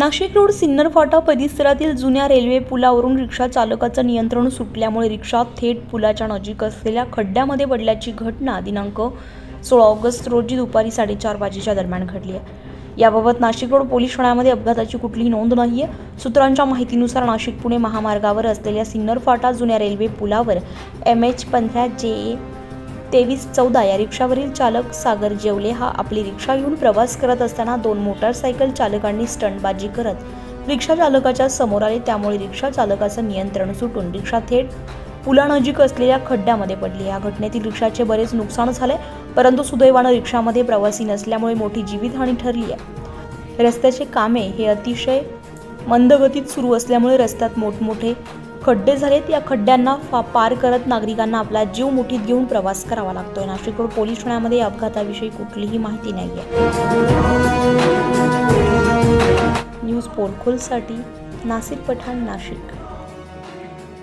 Nashik road Sinnar फाटा परिसरातील जुन्या railway पुलावरून रिक्षा चालकाचं नियंत्रण सुटल्यामुळे रिक्षा थेट पुलाच्या नजीक असलेल्या खड्ड्यामध्ये पडल्याची घटना दिनांक सोळा ऑगस्ट रोजी दुपारी साडेचार वाजेच्या दरम्यान घडली आहे. याबाबत नाशिक रोड पोलीस ठाण्यामध्ये अपघाताची कुठलीही नोंद नाही आहे सूत्रांच्या माहितीनुसार नाशिक पुणे महामार्गावर असलेल्या सिन्नर फाटा जुन्या रेल्वे पुलावर एम एच पंधरा जे ए तेवीस चौदा या रिक्षावरील चालक सागर जेवले हा आपली रिक्षा घेऊन प्रवास करत असताना दोन मोटारसायकल चालकांनी स्टंटबाजी करत. रिक्षा चालकाच्या समोर आले त्यामुळे रिक्षा चालकाचं नियंत्रण सुटून रिक्षा थेट पुलानजीक असलेल्या खड्ड्यामध्ये पडली. या घटनेतील रिक्षाचे बरेच नुकसान झाले परंतु सुदैवानं रिक्षामध्ये प्रवासी नसल्यामुळे मोठी जीवितहानी ठरली आहे. रस्त्याचे कामे हे अतिशय मंदगतीत सुरू असल्यामुळे रस्त्यात मोठमोठे खड्डे झालेत. या खड्ड्यांना फा पार करत नागरिकांना आपला जीव मुठीत घेऊन प्रवास करावा लागतोय. नाशिक रोड पोलीस ठाण्यामध्ये या अपघाताविषयी कुठलीही माहिती नाही आहे न्यूज पोलखोलसाठी नाशिक पठाण नाशिक.